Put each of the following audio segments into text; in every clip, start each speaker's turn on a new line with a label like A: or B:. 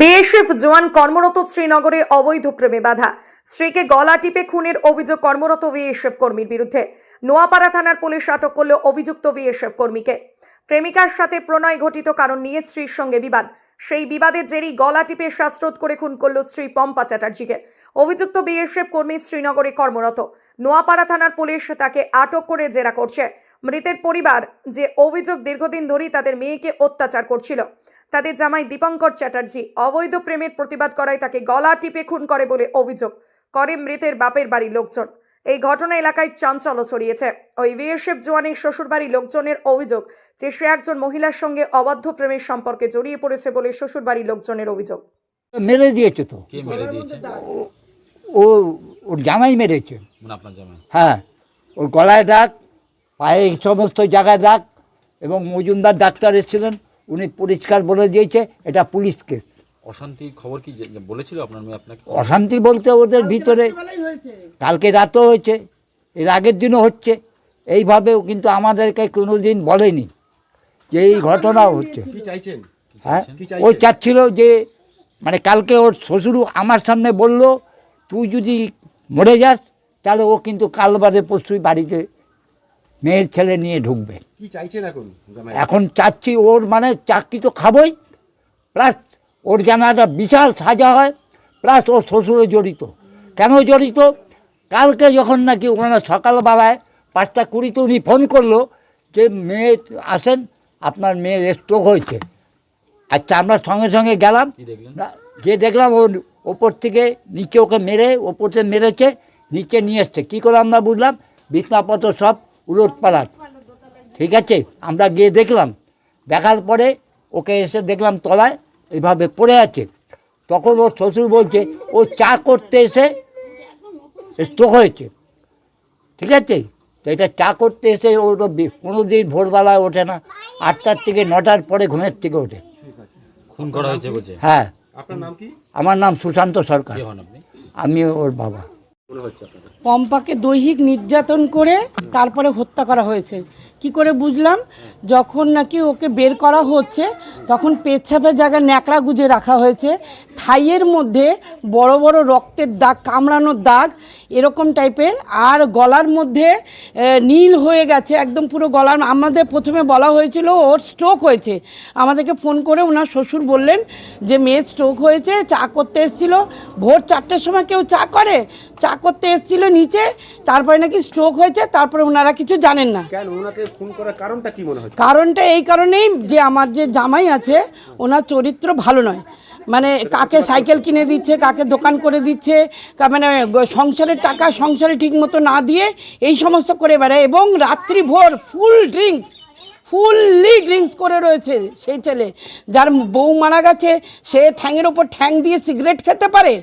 A: BSF জওয়ান কর্মরত শ্রীনগরে অবৈধ প্রেমে বাধা। স্ত্রীকে গলা টিপে খুনের অভিযোগ কর্মরত বিএসএফ কর্মীর বিরুদ্ধে। নোয়াপাড়া থানার পুলিশ আটক করল অভিযুক্ত বিএসএফ কর্মীকে। প্রেমিকার সাথে প্রণয় ঘটিত কারণ নিয়ে স্ত্রীর সঙ্গে বিবাদ। সেই বিবাদের জেরেই গলা টিপে শ্বাসরোধ করে খুন করল স্ত্রী পম্পা চ্যাটার্জিকে। অভিযুক্ত বিএসএফ কর্মী শ্রীনগরে কর্মরত। নোয়াপাড়া থানার পুলিশ তাকে আটক করে জেরা করছে। মৃতের পরিবার যে অভিযোগ দীর্ঘদিন ধরেই তাদের মেয়েকে অত্যাচার করছিল। তাদের জামাই দীপঙ্কর চ্যাটার্জি অবৈধ প্রেমের প্রতিবাদ করায় তাকে গলা টিপে খুন করে বলে অভিযোগ। করে মৃতের বাপের বাড়ির লোকজন। এই ঘটনা এলাকায় চাঞ্চল্য ছড়িয়েছে। ওই বিএসএফ জওয়ানের শ্বশুরবাড়ির লোকজনের অভিযোগ যে সে একজন মহিলার সঙ্গে অবাধ্য প্রেমের সম্পর্কে জড়িয়ে পড়েছে বলে শ্বশুরবাড়ির লোকজনের অভিযোগ।
B: মেরে দিয়েছে তো।
C: কে মেরে দিয়েছে?
B: ও ওর জামাই মেরেছে।
C: মানে আপনার জামাই?
B: হ্যাঁ ওর গলায় দাগ পায়ে সমস্ত জায়গায় দাগ এবং মজুমদার ডাক্তার এসেছিলেন। উনি পরিষ্কার বলে দিয়েছে এটা পুলিশ কেস।
C: অশান্তি খবর কি বলেছিল আপনার মেয়ে আপনাকে?
B: অশান্তি বলতে ওদের ভিতরে কালকে রাতও হয়েছে এর আগের দিনও হচ্ছে। এইভাবেও কিন্তু আমাদেরকে কোনো দিন বলেনি যে এই ঘটনাও হচ্ছে। হ্যাঁ? ও? চাচ্ছিল যে মানে কালকে ওর শ্বশুর আমার সামনে বলল তুই যদি মরে যাস তাহলে ও কিন্তু কাল বাদে পরশুই বাড়িতে মেয়ের ছেলে নিয়ে ঢুকবে।
D: কি চাইছেন এখন
B: এখন চাচ্ছি ওর মানে চাকরি তো খাবই প্লাস ওর একটা বিশাল সাজা হয় প্লাস ওর শ্বশুরে জড়িত। কেন জড়িত? কালকে যখন নাকি ওনারা সকালবেলায় পাঁচটা কুড়িতে উনি ফোন করল যে মেয়ে আসেন আপনার মেয়ের স্ট্রোক হয়েছে। আচ্ছা আমরা সঙ্গে সঙ্গে গেলাম। যে দেখলাম ও ওপর থেকে নিচে ওকে মেরে ওপরে মেরেছে নিচে নিয়ে এসছে। কী করে আমরা বুঝলাম? বিছনাপত্র সব উলট পালাট। ঠিক আছে? আমরা গিয়ে দেখলাম। দেখার পরে ওকে এসে দেখলাম তলায় এইভাবে পড়ে আছে। তখন ওর শ্বশুর বলছে ও চা করতে এসে স্ট্রোক হয়েছে। ঠিক আছে? তো এটা চা করতে এসে ও তো কোনো দিন ভোরবেলায় ওঠে না। আটটার থেকে নটার পরে ঘুমের থেকে ওঠে।
C: খুন করা হয়েছে বলছে?
B: হ্যাঁ।
D: আপনার নাম কি?
B: আমার নাম সুশান্ত সরকার।
C: কে
B: আমি ওর বাবা।
E: পম্পাকে দৈহিক নির্যাতন করে তারপরে হত্যা করা হয়েছে। কি করে বুঝলাম? যখন নাকি ওকে বের করা হচ্ছে, তখন পেচ্ছাপের জায়গায় ন্যাকড়া গুজে রাখা হয়েছে। থাইয়ের মধ্যে বড় বড় রক্তের দাগ, কামড়ানোর দাগ এরকম টাইপের, আর গলার মধ্যে নীল হয়ে গেছে, একদম পুরো গলার আমাদের প্রথমে বলা হয়েছিল, ওর স্ট্রোক হয়েছে। আমাদেরকে ফোন করে ওনার শ্বশুর বললেন যে, মেয়ের স্ট্রোক হয়েছে, চা করতে এসেছিল। ভোর চারটের সময় কেউ চা করে? চা করতে এসেছিল নিচে তারপরে নাকি স্ট্রোক হয়েছে তারপরে ওনারা কিছু জানেন না।
D: কেন? ওনাকে খুন করার কারণটা কি মনে
E: কারণটা এই কারণেই যে আমার যে জামাই আছে ওনার চরিত্র ভালো নয়। মানে কাকে সাইকেল কিনে দিচ্ছে কাকে দোকান করে দিচ্ছে মানে সংসারের টাকা সংসারে ঠিক মতো না দিয়ে এই সমস্ত করে বেড়ায় এবং রাত্রি ভোর ফুল ড্রিঙ্কস ফুললি ড্রিঙ্কস করে রয়েছে সেই ছেলে। যার বউ মারা গেছে সে ঠ্যাংয়ের ওপর ঠ্যাং দিয়ে সিগারেট খেতে পারে?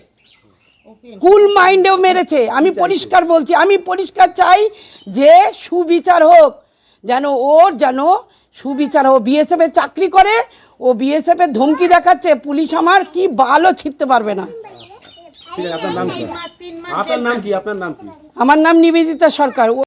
E: কুল মাইন্ডেও মেরেছে। আমি পরিষ্কার বলছি আমি পরিষ্কার চাই যে সুবিচার হোক যেন ওর যেন সুবিচার হোক। বিএসএফে চাকরি করে ও বিএসএফের ধমকি দেখাচ্ছে পুলিশ আমার কি বালও ছিটতে পারবে না।
D: আপনার নাম কি? আপনার নাম কি?
E: আমার নাম নিবেদিতা সরকার। ও